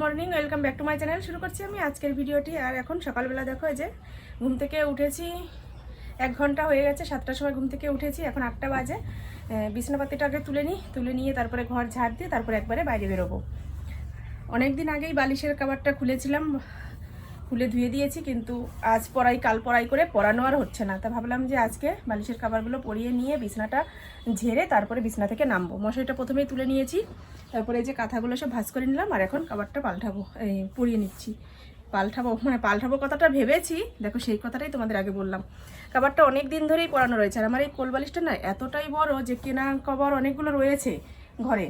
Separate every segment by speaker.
Speaker 1: Morning welcome back to my channel শুরু করছি আমি আজকের ভিডিওটি। আর এখন সকালবেলা দেখো যে ঘুম থেকে উঠেছি। এক ঘণ্টা হয়ে গেছে, সাতটার সময় ঘুম থেকে উঠেছি। এখন আটটা বাজে। বিছনাপাতিটা আগে তুলে নিই। তুলে নিয়ে তারপরে ঘর ঝাড় দিয়ে তারপরে একবারে বাইরে বেরোবো। অনেক দিন আগেই বালিশের কাবারটা খুলেছিলাম, খুলে ধুয়ে দিয়েছি, কিন্তু আজ পরাই কাল পরাই করে পরানো আর হচ্ছে না। তা ভাবলাম যে আজকে বালিশের কাবারগুলো পরিয়ে নিয়ে বিছনাটা ঝেড়ে তারপরে বিছনা থেকে নামবো। মশারিটা প্রথমেই তুলে নিয়েছি। তারপরে এই যে কাঁথাগুলো সব ভাঁজ করে নিলাম, আর এখন কাবারটা পাল্টাবো, এই পরিয়ে নিচ্ছি। পাল্টাবো মানে পাল্টাবো কথাটা ভেবেছি, দেখো সেই কথাটাই তোমাদের আগে বললাম। কাবারটা অনেক দিন ধরেই পরানো রয়েছে, আর আমার এই কোল বালিশটা না এতটাই বড় যে কেনা কভার অনেকগুলো রয়েছে ঘরে।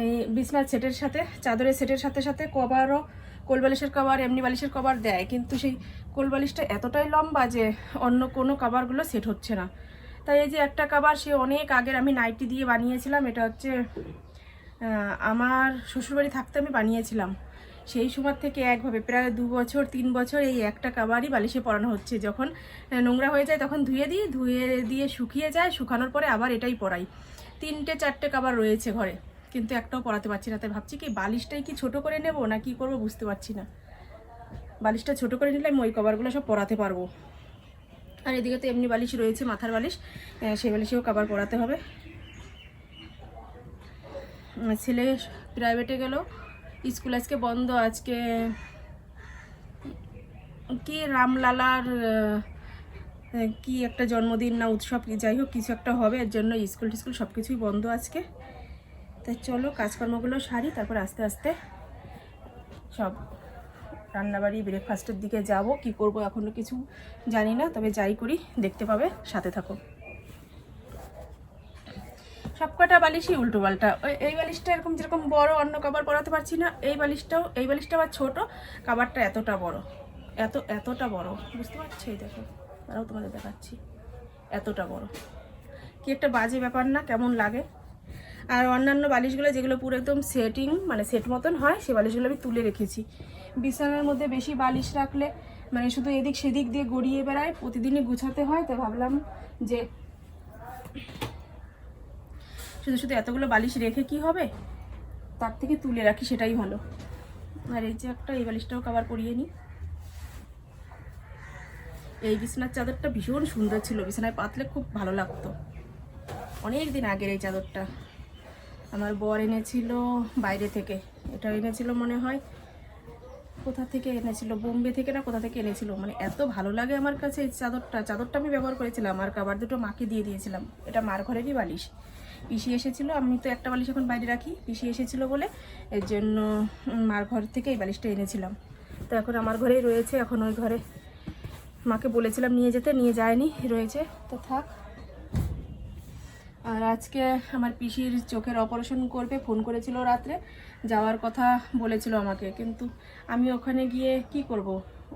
Speaker 1: এই বিছনার সেটের সাথে, চাদরের সেটের সাথে সাথে কভারও কোল বালিশের কভার এমনি বালিশের কভার দেয়, কিন্তু সেই কোল বালিশটা এতটাই লম্বা যে অন্য কোনো কভারগুলো সেট হচ্ছে না। তাই এই যে একটা কভার সে অনেক আগের আমি নাইটি দিয়ে বানিয়েছিলাম, এটা হচ্ছে আমার শ্বশুরবাড়ি থাকতে আমি বানিয়েছিলাম। সেই সময় থেকে একভাবে, প্রায় দু বছর, তিন বছর এই একটা কাবারই বালিশে পরানো হচ্ছে। যখন নোংরা হয়ে যায় তখন ধুয়ে দিই, ধুয়ে দিয়ে শুকিয়ে যায়, শুকানোর পরে আবার এটাই পরাই। তিনটে, চারটে কাবার রয়েছে ঘরে, কিন্তু একটাও পরাতে পারছি না। তাই ভাবছি কি, বালিশটাই কি ছোট করে নেব না কি করব বুঝতে পারছি না। বালিশটা ছোট করে নিলে আমি ওই কভারগুলো সব পরাতে পারব। আর এদিকে তো এমনি বালিশ রয়েছে, মাথার বালিশ। সেই বালিশেও কাবার পরাতে হবে। ছেলে প্রাইভেটে গেল। স্কুল আজকে বন্ধ, আজকে কি রামলালার কি একটা জন্মদিন না উৎসব যাই হোক, কিছু একটা হবে, এর জন্য স্কুল টিস্কুল সব কিছুই বন্ধ আজকে। তাই চলো, কাজকর্মগুলো সারি, তারপর আস্তে আস্তে সব রান্নাবাড়ি ব্রেকফাস্টের দিকে যাব। কি করব এখনও কিছু জানি না, তবে যাই করি, দেখতে পাবে, সাথে থাকো। সবকটা বালিশই উল্টো পাল্টা এই বালিশটা এরকম যেরকম বড়, অন্য কাবার পরাতে পারছি না, এই বালিশটাও, এই বালিশটা আবার ছোট, কাবারটা এতটা বড়। এত, এতটা বড়। বুঝতে পারছি? দেখো তারাও তোমাদের দেখাচ্ছি। এতটা বড়। কি একটা বাজে ব্যাপার না, কেমন লাগে। আর অন্যান্য বালিশগুলো যেগুলো পুরো একদম সেটিং মানে সেট মতন হয় সেই বালিশগুলো আমি তুলে রেখেছি। বিছানার মধ্যে বেশি বালিশ রাখলে মানে শুধু এদিক সেদিক দিয়ে গড়িয়ে বেড়ায়, প্রতিদিনই গুছাতে হয়, তো ভাবলাম যে শুধু শুধু এতগুলো বালিশ রেখে কি হবে? তার থেকে তুলে রাখি, সেটাই ভালো। আর এই যে একটা, এই বালিশটাও কাবার করিয়ে নিই। এই বিছানার চাদরটা ভীষণ সুন্দর ছিল, বিছানায় পাতলে খুব ভালো লাগতো। অনেক দিন আগের এই চাদরটা। আমার বর এনেছিল বাইরে থেকে এটা এনেছিল মনে হয়। কোথা থেকে এনেছিল? বোম্বে থেকে না কোথা থেকে এনেছিল? মানে এত ভালো লাগে আমার কাছে এই চাদরটা। চাদরটা আমি ব্যবহার করেছিলাম আর কাবার দুটো মাকে দিয়ে দিয়েছিলাম। এটা মার ঘরেরই বালিশ? পিসি এসেছিল, আমি তো একটা বালিশ এখন বাইরে রাখি। পিসি এসেছিল বলে এর জন্য মার ঘর থেকে এই বালিশটা এনেছিলাম। তো এখন আমার ঘরেই রয়েছে, এখন ওই ঘরে মাকে বলেছিলাম নিয়ে যেতে, নিয়ে যায়নি, রয়েছে। তো থাক। আর আজকে আমার পিসির চোখের অপারেশন করবে, ফোন করেছিল রাত্রে। যাওয়ার কথা বলেছিল আমাকে। কিন্তু আমি ওখানে গিয়ে কি করব?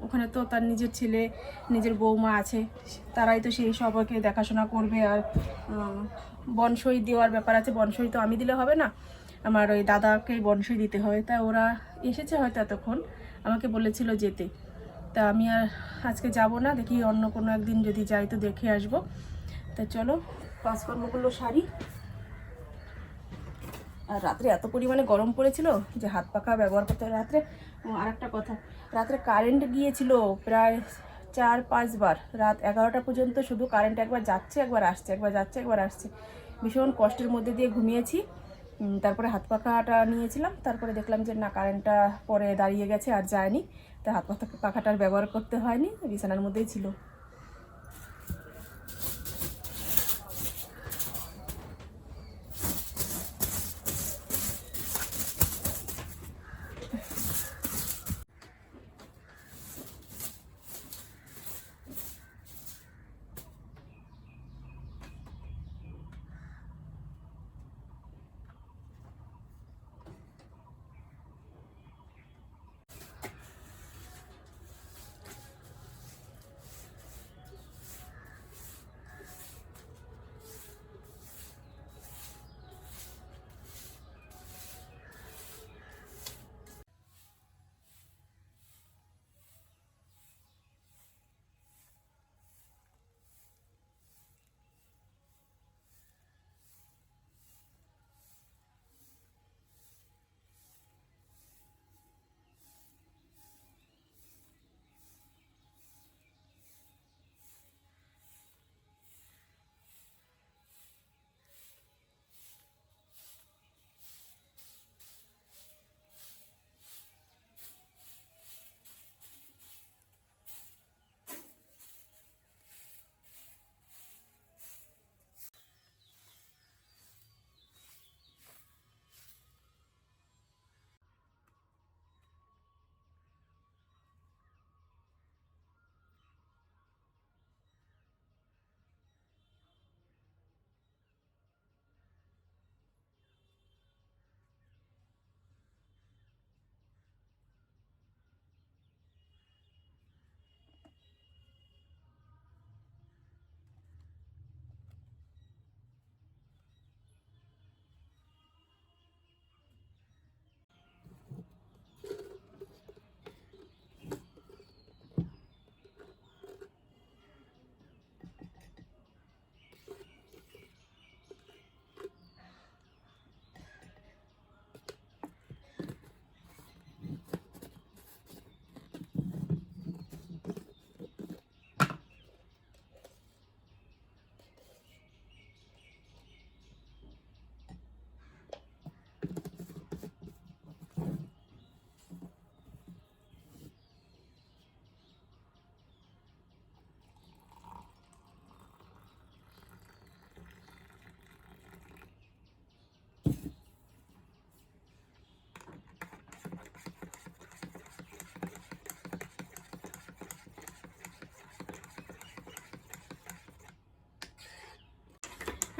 Speaker 1: ওখানে তো তার নিজের ছেলে, নিজের বৌমা আছে। তারাই তো সেই সবাইকে দেখাশোনা করবে আর বনসই দেওয়ার ব্যাপার আছে। বনসই তো আমি দিলে হবে না। আমার ওই দাদাকেই বনসই দিতে হয় তা ওরা এসেছে হয়তো এতক্ষণ। আমাকে বলেছিল যেতে। তা আমি আর আজকে যাব না। দেখি অন্য কোনো একদিন যদি যাই তো দেখে আসব। তা চলো, কাজকর্মগুলো সারি। আর রাত্রে এত পরিমাণে গরম পড়েছিল যে হাত পাখা ব্যবহার করতে হয় রাত্রে আর একটা কথা। রাত্রে কারেন্ট গিয়েছিল প্রায় চার পাঁচবার রাত এগারোটা পর্যন্ত শুধু কারেন্ট একবার যাচ্ছে, একবার আসছে, একবার যাচ্ছে, একবার আসছে। ভীষণ কষ্টের মধ্যে দিয়ে ঘুমিয়েছি। তারপরে হাত পাখাটা নিয়েছিলাম। তারপরে দেখলাম যে না কারেন্টটা পরে দাঁড়িয়ে গেছে আর যায়নি। তা হাত পাখা পাখাটা আর ব্যবহার করতে হয়নি, বিছানার মধ্যেই ছিল।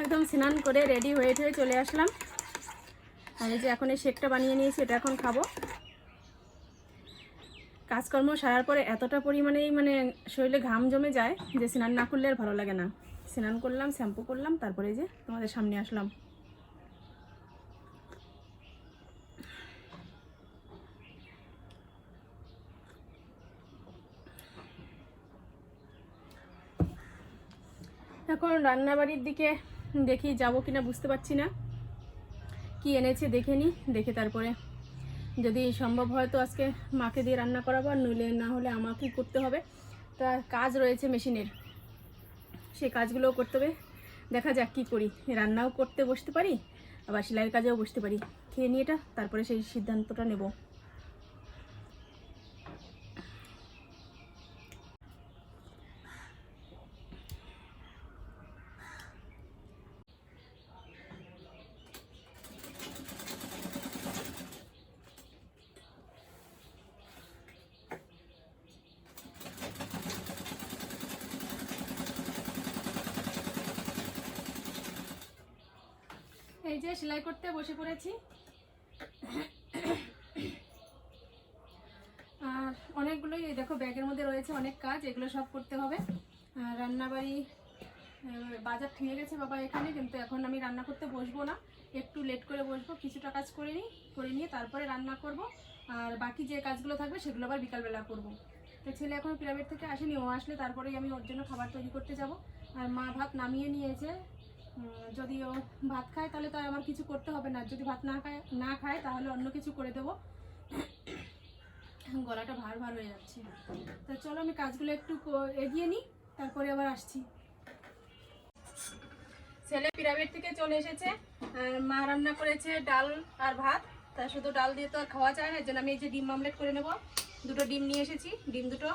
Speaker 1: একদম স্নান করে রেডি হয়ে হয়ে চলে আসলাম। আর এই যে এখন এই শেকটা বানিয়ে নিয়েছি, এটা এখন খাব। কাজকর্ম সারার পরে এতটা পরিমাণেই মানে শরীরে ঘাম জমে যায় যে স্নান না করলে আর ভালো লাগে না। স্নান করলাম, শ্যাম্পু করলাম, তারপরে যে তোমাদের সামনে আসলাম। এখন রান্নাবাড়ির দিকে দেখি যাব কিনা বুঝতে পারছি না। কি এনেছে দেখে নি, দেখে তারপরে। যদি সম্ভব হয় তো আজকে মাকে দিয়ে রান্না করাবো, আর নইলে না হলে আমাকেই করতে হবে। তা কাজ রয়েছে মেশিনের। সেই কাজগুলোও করতে হবে। দেখা যাক কী করি। রান্নাও করতে বসতে পারি, আবার সেলাইয়ের কাজেও বসতে পারি। খেয়ে নিয়ে এটা, তারপরে সেই সিদ্ধান্তটা নেব। এই যে সেলাই করতে বসে পড়েছি। আর অনেকগুলোই দেখো ব্যাগের মধ্যে রয়েছে অনেক কাজ, এগুলো সব করতে হবে। রান্নাবাড়ি বাজার ঠিক গেছে বাবা এখানে, কিন্তু এখন আমি রান্না করতে বসবো না। একটু লেট করে বসবো, কিছুটা কাজ করে নিই, করে নিয়ে তারপরে রান্না করব। আর বাকি যে কাজগুলো থাকবে সেগুলো আবার বিকালবেলা করব। তো ছেলে এখন প্রাইভেট থেকে আসেনি, ও আসলে তারপরেই আমি ওর জন্য খাবার তৈরি করতে যাব। আর মা ভাত নামিয়ে নিয়েছে। যদি ও ভাত খায়, তাহলে তো আমার কিছু করতে হবে না। যদি ভাত না খায় না খায়, তাহলে অন্য কিছু করে দেবো। গলাটা ভার ভার হয়ে যাচ্ছে। তা চলো, আমি কাজগুলো একটু এগিয়ে নিই, তারপরে আবার আসছি। ছেলে পিরামিড থেকে চলে এসেছে। মা রান্না করেছে ডাল আর ভাত। তা শুধু ডাল দিয়ে তো আর খাওয়া যায় না জন্য আমি এই যে ডিম আমলেট করে নেব। দুটো ডিম নিয়ে এসেছি, ডিম দুটো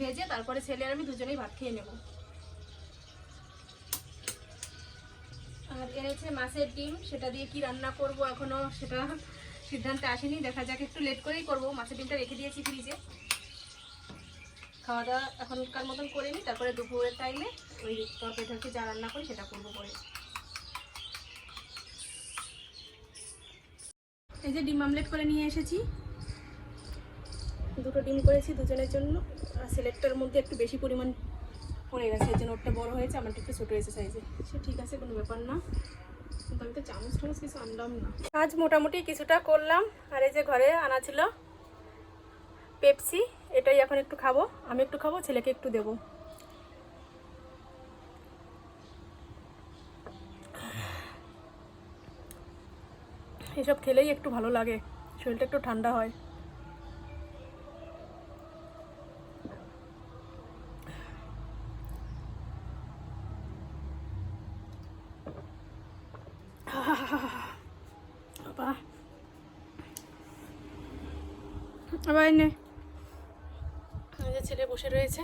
Speaker 1: ভেজে, তারপরে ছেলে আর আমি দুজনেই ভাত খেয়ে নেব। এনেছে মাছের ডিম, সেটা দিয়ে কি রান্না করব এখনও সেটা সিদ্ধান্তে আসেনি। দেখা যাক, একটু লেট করেই করব। মাছের ডিমটা রেখে দিয়েছি ফ্রিজে খাওয়া দাওয়া এখনকার মতন করে নিই তারপরে দুপুরের টাইমে ওই তরকারি টরকারি যা রান্না করি সেটা করব পরে। এই যে ডিম আমলেট করে নিয়ে এসেছি। দুটো ডিম করেছি দুজনের জন্য। আর সিলেক্টের মধ্যে একটু বেশি পরিমাণ পড়ে গেছে এই জন্য বড় হয়েছে আমারটা একটু ছোটো হয়েছে সাইজে সে ঠিক আছে কোনো ব্যাপার না। কিন্তু আমি তো চামচ টামচ কিছু আনলাম না। কাজ মোটামুটি কিছুটা করলাম আর এই যে ঘরে আনা ছিল পেপসি এটাই এখন একটু খাব। আমি একটু খাব ছেলেকে একটু দেবো। এসব খেলেই একটু ভালো লাগে শরীরটা একটু ঠান্ডা হয়। বাবা আবার নে। যে ছেলে বসে রয়েছে,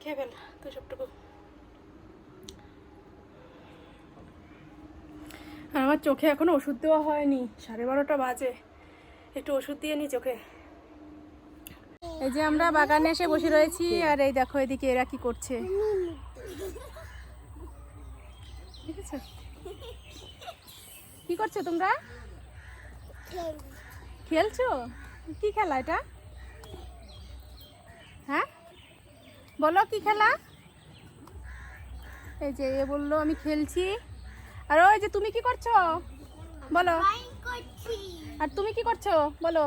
Speaker 1: খেয়ে ফেল তুই সবটুকু। আর আমার চোখে এখনও ওষুধ দেওয়া হয়নি, সাড়ে বারোটা বাজে। একটু ওষুধ দিয়ে নি চোখে। এই যে আমরা বাগানে এসে বসে রয়েছি, আর এই দেখো এদিকে এরা কি করছে। ঠিক আছে? কি করছ তোমরা? খেলছো? কি খেলা এটা? হ্যাঁ? বলো কি খেলা? এই যে এ বলল আমি খেলছি। আর ওই যে তুমি কি করছ? বলো। আর তুমি কি করছ? বলো।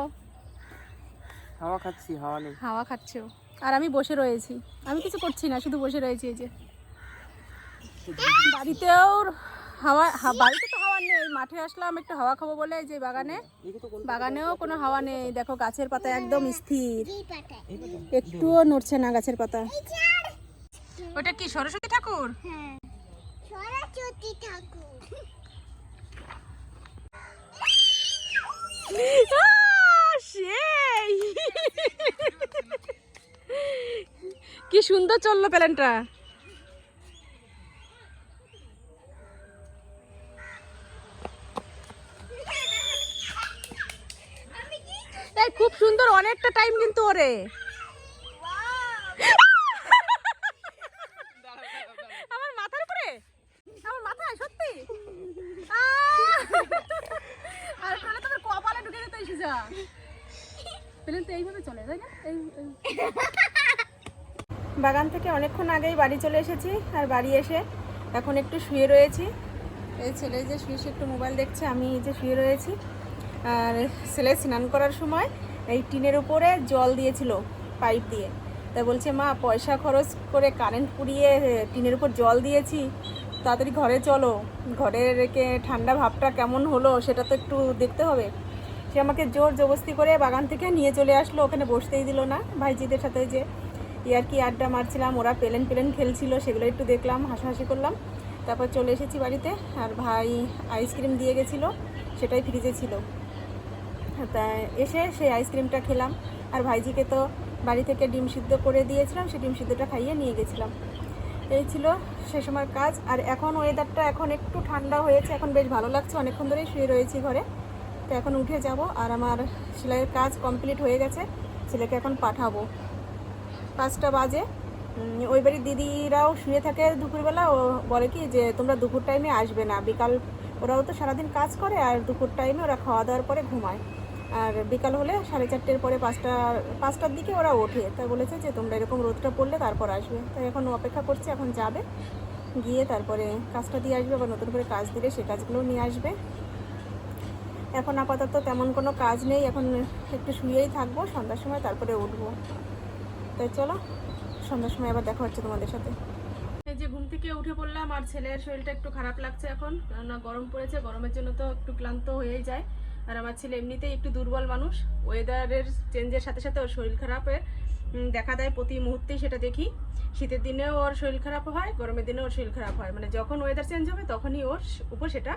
Speaker 2: হাওয়া খাচ্ছি হাওয়া নেই।
Speaker 1: হাওয়া খাচ্ছো। আর আমি বসে রয়েছি। আমি কিছু করছি না শুধু বসে রয়েছি এই যে। বাড়িতেও হাওয়া বাড়িতে তো হাওয়া নেই। মাঠে আসলাম, একটু হাওয়া খাব বলে যে বাগানে। বাগানেও কোনো হাওয়া নেই। দেখো, গাছের পাতা একদম স্থির। একটুও নড়ছে না গাছের পাতা। ওটা কি, সরস্বতী ঠাকুর? কি সুন্দর চলল প্ল্যানটা এই খুব সুন্দর অনেকটা টাইম কিন্তু ওরে। আমার মাথার উপরে?
Speaker 3: আমার মাথায়, সত্যি? আর তাহলে তোমার কপালে ঢুকে যেতে এসেছা। প্লেন তো এইভাবে চলে, তাই না? এই
Speaker 1: বাগান থেকে অনেকক্ষণ আগেই বাড়ি চলে এসেছি, আর বাড়ি এসে এখন একটু শুয়ে রয়েছি। এই ছেলে যে শুয়ে একটু মোবাইল দেখছে, আমি যে শুয়ে রয়েছি। ছেলে স্নান করার সময় এই টিনের উপরে জল দিয়েছিল, পাইপ দিয়ে। তা বলছে, মা, পয়সা খরচ করে কারেন্ট পুড়িয়ে টিনের উপর জল দিয়েছি, তাড়াতাড়ি ঘরে চলো। ঘরে রেখে ঠান্ডা ভাবটা কেমন হলো সেটা তো একটু দেখতে হবে। সে আমাকে জোর জবস্তি করে বাগান থেকে নিয়ে চলে আসলো, ওখানে বসতেই দিল না ভাইজিদের সাথে যে ইয়ার কি আড্ডা মারছিলাম, ওরা পেলেন পেলেন খেলছিল, সেগুলো একটু দেখলাম, হাসাহাসি করলাম। তারপর চলে এসেছি বাড়িতে, আর ভাই আইসক্রিম দিয়ে গেছিল, সেটাই ফ্রিজে ছিল। তা এসে সেই আইসক্রিমটা খেলাম। আর ভাইজিকে তো বাড়ি থেকে ডিম সিদ্ধ করে দিয়েছিলাম সেই ডিম সিদ্ধটা খাইয়ে নিয়ে গেছিলাম। এই ছিল সে সময় কাজ। আর এখন ওয়েদারটা এখন একটু ঠান্ডা হয়েছে, এখন বেশ ভালো লাগছে। অনেকক্ষণ ধরেই শুয়ে রয়েছি ঘরে। তো এখন উঠে যাব। আর আমার সেলাইয়ের কাজ কমপ্লিট হয়ে গেছে। ছেলেকে এখন পাঠাবো। পাঁচটা বাজে। ওই বাড়ির দিদিরাও শুয়ে থাকে দুপুরবেলা। ও বলে কি যে, তোমরা দুপুর টাইমে আসবে না। বিকাল ওরাও তো সারাদিন কাজ করে, আর দুপুর টাইমে ওরা খাওয়া দাওয়ার পরে ঘুমায়। আর বিকাল হলে সাড়ে চারটের পরে পাঁচটা, পাঁচটার দিকে ওরা ওঠে। তাই বলেছে যে, তোমরা এরকম রোদটা পড়লে তারপর আসবে। তাই এখন অপেক্ষা করছে, এখন যাবে। গিয়ে তারপরে কাজটা দিয়ে আসবে বা নতুন করে কাজ দিলে সে কাজগুলোও নিয়ে আসবে। এখন আপাতত তেমন কোনো কাজ নেই। এখন একটু শুয়েই থাকব, সন্ধ্যার সময় তারপরে উঠবো। তাই চলো, সন্ধ্যার সময় আবার দেখা হচ্ছে তোমাদের সাথে। যে ঘুম থেকে উঠে পড়লাম, আর ছেলের শরীরটা একটু খারাপ লাগছে এখন। কেননা গরম পড়েছে, গরমের জন্য তো একটু ক্লান্ত হয়েই যায়। আর আমার ছেলে এমনিতেই একটু দুর্বল মানুষ। ওয়েদারের চেঞ্জের সাথে সাথে ওর শরীর খারাপের দেখা দেয় প্রতি মুহূর্তেই সেটা দেখি। শীতের দিনেও ওর শরীর খারাপ হয়, গরমের দিনেও ওর শরীর খারাপ হয়। মানে যখন ওয়েদার চেঞ্জ হবে তখনই ওর উপর সেটা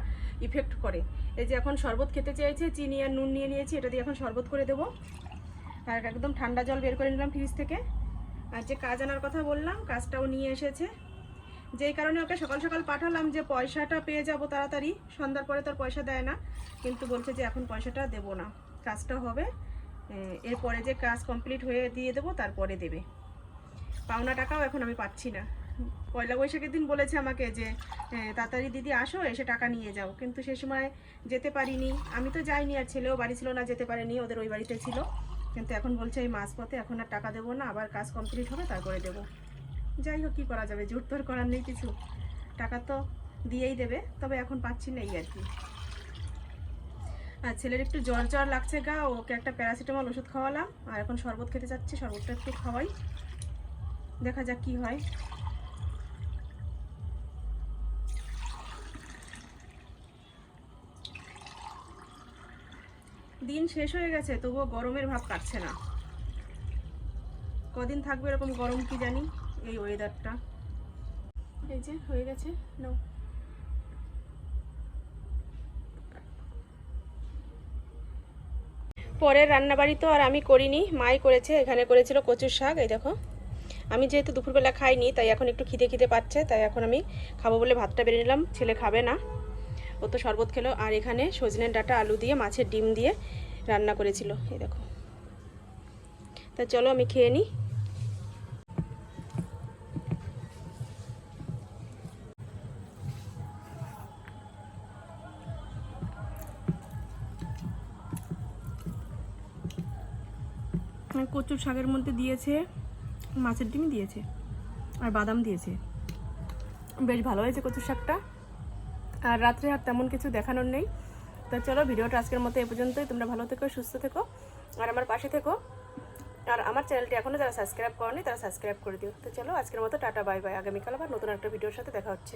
Speaker 1: ইফেক্ট করে। এই যে এখন শরবত খেতে চেয়েছে, চিনি আর নুন নিয়ে নিয়েছি, এটা দিয়ে এখন শরবত করে দেবো। আর একদম ঠান্ডা জল বের করে নিলাম ফ্রিজ থেকে। আর যে কাজ আনার কথা বললাম, কাজটাও নিয়ে এসেছে। যেই কারণে ওকে সকাল সকাল পাঠালাম যে পয়সাটা পেয়ে যাব তাড়াতাড়ি। সন্ধ্যার পরে তোর পয়সা দেয় না, কিন্তু বলছে যে এখন পয়সাটা দেবো না। কাজটা হবে এরপরে যে কাজ কমপ্লিট হয়ে দিয়ে দেবো, তারপরে দেবে। পাওনা টাকাও এখন আমি পাচ্ছি না। পয়লা বৈশাখের দিন বলেছে আমাকে যে তাড়াতাড়ি দিদি আসো, এসে টাকা নিয়ে যাও। কিন্তু সে সময় যেতে পারিনি। আমি তো যাইনি আর ছেলেও বাড়ি ছিল না, যেতে পারেনি, ওদের ওই বাড়িতে ছিল। কিন্তু এখন বলছে এই মাঝপথে এখন আর টাকা দেবো না, আবার কাজ কমপ্লিট হবে, তারপরে দেবো। যাই হোক, কী করা যাবে? জোর তোর করার নেই কিছু। টাকা তো দিয়েই দেবে, তবে এখন পাচ্ছি না এই আর কি। আর ছেলের একটু জ্বর জ্বর লাগছে গা, ওকে একটা প্যারাসিটামল ওষুধ খাওয়ালাম, আর এখন শরবত খেতে যাচ্ছি শরবতটা একটু খাওয়াই। দেখা যাক কি হয়। দিন শেষ হয়ে গেছে, তবুও গরমের ভাব কাটছে না। কদিন থাকবে এরকম গরম কি জানি। এই ওয়েদারটা এই যে হয়ে গেছে নাও। পরের রান্নাবাড়ি তো আর আমি করিনি মাই করেছে এখানে করেছিল কচুর শাক এই দেখো। আমি যেহেতু দুপুরবেলা খাইনি তাই এখন একটু খিদে খিদে পাচ্ছে তাই এখন আমি খাব বলে ভাতটা বেড়ে নিলাম ছেলে খাবে না। ও তো শরবত খেলো আর এখানে সজনের ডাটা আলু দিয়ে মাছের ডিম দিয়ে রান্না করেছিল এই দেখো। তা চলো আমি খেয়ে নিই কচুর শাকের মধ্যে দিয়েছে, মাছের ডিমই দিয়েছে, আর বাদাম দিয়েছে। বেশ ভালো হয়েছে কচুর শাকটা। আর রাত্রে আর তেমন কিছু দেখানোর নেই। তো চলো ভিডিওটা আজকের মতো এ পর্যন্তই। তোমরা ভালো থেকো, সুস্থ থেকো, আর আমার পাশে থেকো। আর আমার চ্যানেলটি এখনও যারা সাবস্ক্রাইব করেনি, তারা সাবস্ক্রাইব করে দিও। তো চলো আজকের মতো টাটা, বাই বাই। আগামীকাল আবার নতুন একটা ভিডিওর সাথে দেখা হচ্ছে।